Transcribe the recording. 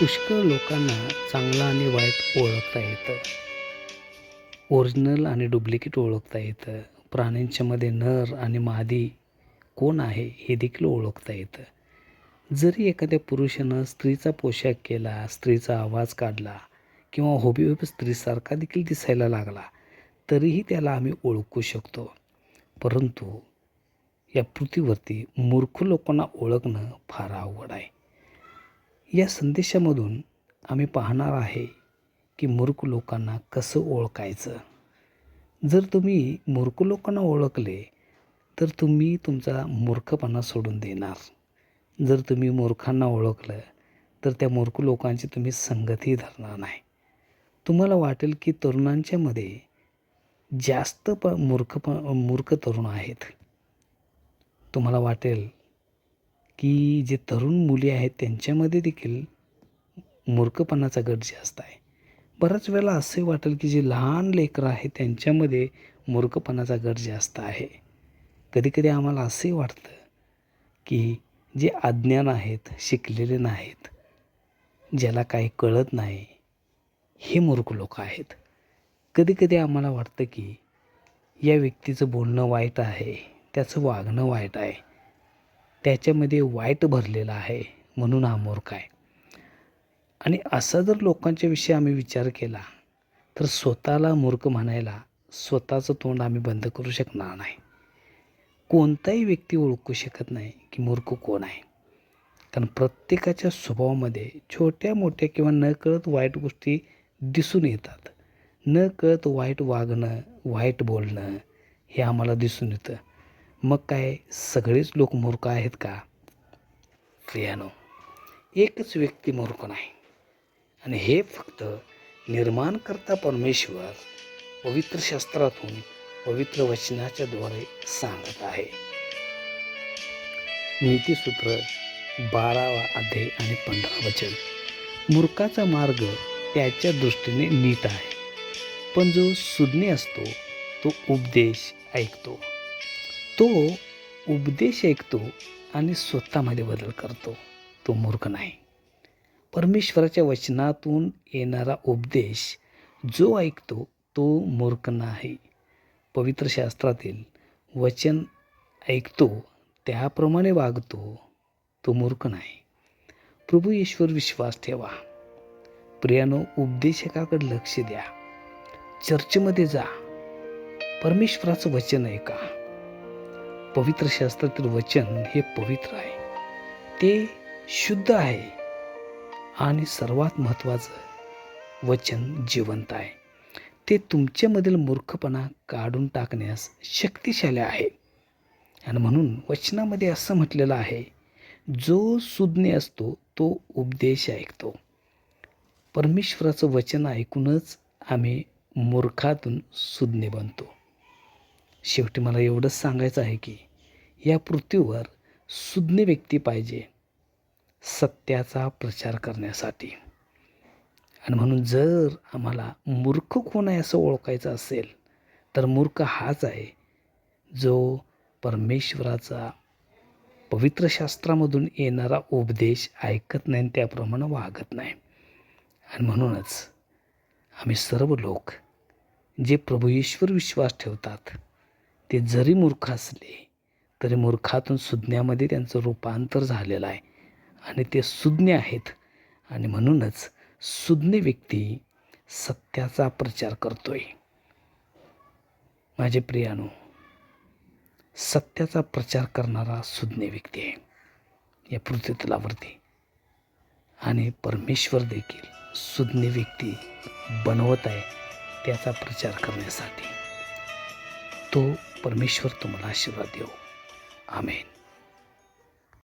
पुष्कळ लोकांना चांगलं आणि वाईट ओळखता येतं. ओरिजिनल आणि डुप्लिकेट ओळखता येतं. प्राण्यांच्यामध्ये नर आणि मादी कोण आहे हे देखील ओळखता येतं. जरी एखाद्या पुरुषानं स्त्रीचा पोशाख केला स्त्रीचा आवाज काढला किंवा हुबेहूब स्त्रीसारखा देखील दिसायला लागला तरीही त्याला आम्ही ओळखू शकतो. परंतु या पृथ्वीवरती मूर्ख लोकांना ओळखणं फार अवघड आहे. या संदेशामधून आम्ही पाहणार आहे की मूर्ख लोकांना कसं ओळखायचं. जर तुम्ही मूर्ख लोकांना ओळखले तर तुम्ही तुमचा मूर्खपणा सोडून देणार. जर तुम्ही मूर्खांना ओळखलं तर त्या मूर्ख लोकांची तुम्ही संगतही धरणार नाही. तुम्हाला वाटेल की तरुणांच्यामध्ये जास्त प मूर्ख मूर्ख तरुण आहेत. तुम्हाला वाटेल की जे तरुण मुली आहेत त्यांच्यामध्ये देखील मूर्खपणाचा गट जास्त आहे. बऱ्याच वेळेला असे वाटेल की जे लहान लेकरं आहेत त्यांच्यामध्ये मूर्खपणाचा गट जास्त आहे. कधीकधी आम्हाला असे वाटतं की जे अज्ञान आहेत शिकलेले नाहीत ज्याला काही कळत नाही हे मूर्ख लोक आहेत. कधीकधी आम्हाला वाटतं की या व्यक्तीचं बोलणं वाईट आहे त्याचं वागणं वाईट आहे. त्याच्यामध्ये वाईट भरलेलं आहे म्हणून हा मूर्ख आहे. आणि असा जर लोकांच्या विषयी आम्ही विचार केला तर स्वतःला मूर्ख म्हणायला स्वतःचं तोंड आम्ही बंद करू शकणार नाही. कोणताही व्यक्ती ओळखू शकत नाही की मूर्ख कोण आहे. कारण प्रत्येकाच्या स्वभावामध्ये छोट्या मोठ्या किंवा नकळत वाईट गोष्टी दिसून येतात. न कळत वाईट वागणं वाईट बोलणं हे आम्हाला दिसून येतं. मग काय सगळेच लोक मूर्ख आहेत का? प्रियानो एकच व्यक्ती मूर्ख नाही. आणि हे फक्त निर्माणकर्ता परमेश्वर पवित्र शास्त्रातून पवित्र वचनाच्या द्वारे सांगत आहे. नीतीसूत्र बारावा अध्याय आणि पंधरा वचन. मूर्खाचा मार्ग त्याच्या दृष्टीने नीट आहे पण जो सुज्ञ असतो तो उपदेश ऐकतो. तो उपदेश ऐकतो आणि स्वतःमध्ये बदल करतो. तो मूर्ख नाही. परमेश्वराच्या वचनातून येणारा उपदेश जो ऐकतो तो मूर्ख नाही. पवित्र शास्त्रातील वचन ऐकतो त्याप्रमाणे वागतो तो मूर्ख नाही. प्रभू ईश्वर विश्वास ठेवा. प्रियानो उपदेशकाकडे लक्ष द्या. चर्चमध्ये जा. परमेश्वराचं वचन ऐका. पवित्र शास्त्रातील वचन हे पवित्र आहे. ते शुद्ध आहे आणि सर्वात महत्त्वाचं वचन जिवंत आहे. ते तुमच्यामधील मूर्खपणा काढून टाकण्यास शक्तिशाली आहे. आणि म्हणून वचनामध्ये असं म्हटलेलं आहे जो सुज्ञ असतो तो उपदेश ऐकतो. परमेश्वराचं वचन ऐकूनच आम्ही मूर्खातून सुज्ञ बनतो. शेवटी मला एवढंच सांगायचं आहे की या पृथ्वीवर सुज्ञ व्यक्ती पाहिजे सत्याचा प्रचार करण्यासाठी. आणि म्हणून जर आम्हाला मूर्ख कोण आहे असं ओळखायचं असेल तर मूर्ख हाच आहे जो परमेश्वराचा पवित्र शास्त्रामधून येणारा उपदेश ऐकत नाही आणि त्याप्रमाणे वागत नाही. आणि म्हणूनच आम्ही सर्व लोक जे प्रभू ईश्वर विश्वास ठेवतात ते जरी मूर्ख असले तरी मूर्खातून सुज्ञामध्ये त्यांचं रूपांतर झालेलं आहे. आणि ते सुज्ञ आहेत. आणि म्हणूनच सुज्ञ व्यक्ती सत्याचा प्रचार करतोय. माझे प्रियानो सत्याचा प्रचार करणारा सुज्ञ व्यक्ती आहे. या पृथ्वीतलावरती आणि परमेश्वर देखील सुज्ञ व्यक्ती बनवत आहे त्याचा प्रचार करण्यासाठी. तो परमेश्वर तुम्हाला आशीर्वाद देऊ Amen.